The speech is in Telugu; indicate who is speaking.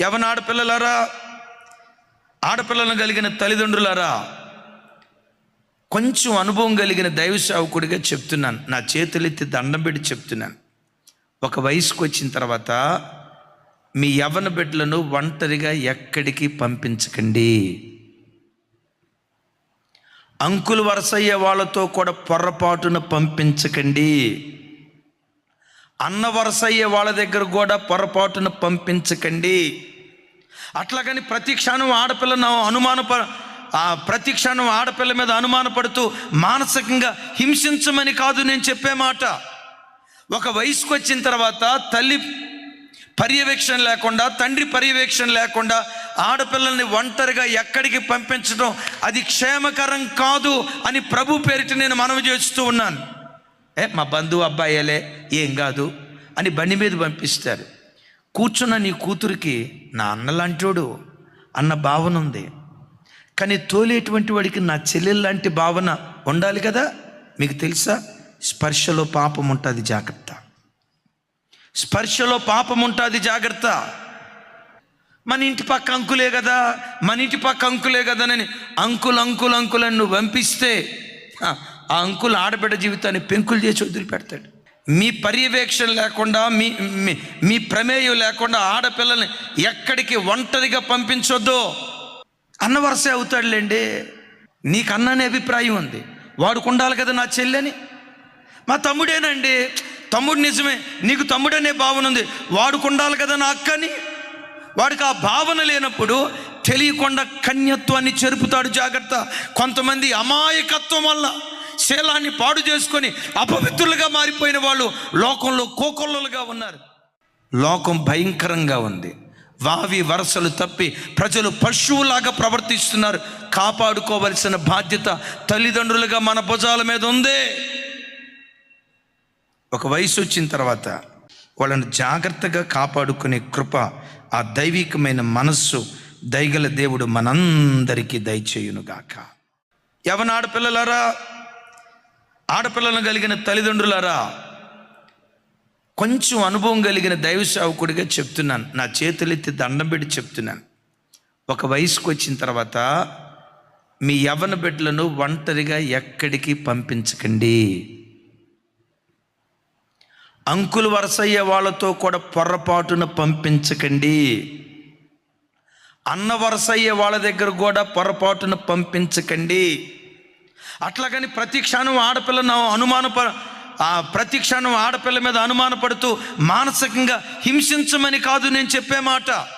Speaker 1: యవన ఆడపిల్లలారా? ఆడపిల్లలను కలిగిన తల్లిదండ్రులారా కొంచెం అనుభవం కలిగిన దైవ సేవకుడిగా చెప్తున్నాను. నా చేతులెత్తి దండం పెట్టి చెప్తున్నాను. ఒక వయసుకు వచ్చిన తర్వాత మీ యవన బిడ్డలను ఒంటరిగా ఎక్కడికి పంపించకండి. అంకులు వరసయ్యే వాళ్ళతో కూడా పొరపాటున పంపించకండి. అన్న వరసయ్యే వాళ్ళ దగ్గర కూడా పొరపాటున పంపించకండి. అట్లాగని ప్రతి క్షణం ఆడపిల్లను అనుమానప ప్రతి క్షణం ఆడపిల్ల మీద అనుమానపడుతూ మానసికంగా హింసించమని కాదు నేను చెప్పే మాట. ఒక వయసుకు వచ్చిన తర్వాత తల్లి పర్యవేక్షణ లేకుండా తండ్రి పర్యవేక్షణ లేకుండా ఆడపిల్లల్ని ఒంటరిగా ఎక్కడికి పంపించడం అది క్షేమకరం కాదు అని ప్రభు పేరిట నేను మనవి చేస్తూ ఉన్నాను. ఏ మా బంధువు అబ్బాయిలే ఏం కాదు అని బండి మీద పంపిస్తారు. కూర్చున్న నీ కూతురికి నా అన్నలాంటోడు అన్న భావన ఉంది. కానీ తోలేటువంటి వాడికి నా చెల్లెల్లాంటి భావన ఉండాలి కదా? మీకు తెలుసా? స్పర్శలో పాపం ఉంటుంది జాగ్రత్త. స్పర్శలో పాపం ఉంటుంది జాగ్రత్త. మన ఇంటి పక్క అంకులే కదా మన ఇంటి పక్క అంకులే కదా అని అంకుల్ అంకుల్ అని నువ్వు పంపిస్తే ఆ అంకుల్ ఆడబిడ్డ జీవితాన్ని పెంకులు చేసి వదిలిపెడతాడు. మీ పర్యవేక్షణ లేకుండా మీ మీ- మీ ప్రమేయం లేకుండా ఆడపిల్లల్ని ఎక్కడికి ఒంటరిగా పంపించొద్దు. అన్న వరసే అవుతాడులేండి. నీకు అన్ననే అభిప్రాయం ఉంది. వాడుకు ఉండాలి కదా నా చెల్లెని. మా తమ్ముడేనండి. తమ్ముడు నిజమే నీకు తమ్ముడనే భావన ఉంది. వాడుకు ఉండాలి కదా నా అక్కని. వాడికి ఆ భావన లేనప్పుడు తెలియకుండా కన్యత్వాన్ని చెరుపుతాడు జాగ్రత్త. కొంతమంది అమాయకత్వం వల్ల శీలాన్ని పాడు చేసుకొని అపవిత్రులుగా మారిపోయిన వాళ్ళు లోకంలో కోకొల్లలుగా ఉన్నారు. లోకం భయంకరంగా ఉంది. వావి వరసలు తప్పి ప్రజలు పశువులాగా ప్రవర్తిస్తున్నారు. కాపాడుకోవలసిన బాధ్యత తల్లిదండ్రులుగా మన భుజాల మీద ఉంది. ఒక వయసు వచ్చిన తర్వాత వాళ్ళను జాగ్రత్తగా కాపాడుకునే కృప ఆ దైవికమైన మనస్సు దయగల దేవుడు మనందరికీ దయచేయునుగాక. యవన పిల్లలారా ఆడపిల్లలను కలిగిన తల్లిదండ్రులారా కొంచెం అనుభవం కలిగిన దైవ సేవకుడిగా చెప్తున్నాను. నా చేతులెత్తి దండం పెట్టి చెప్తున్నాను. ఒక వయసుకు వచ్చిన తర్వాత మీ యవన బిడ్డలను ఒంటరిగా ఎక్కడికి పంపించకండి. అంకులు వరసయ్యే వాళ్ళతో కూడా పొరపాటున పంపించకండి. అన్న వరసయ్యే వాళ్ళ దగ్గర కూడా పొరపాటున పంపించకండి. అట్లాగని ప్రతి క్షణం ఆడపిల్లను అనుమానప ప్రతి క్షణం ఆడపిల్ల మీద అనుమానపడుతూ మానసికంగా హింసించమని కాదు నేను చెప్పే మాట.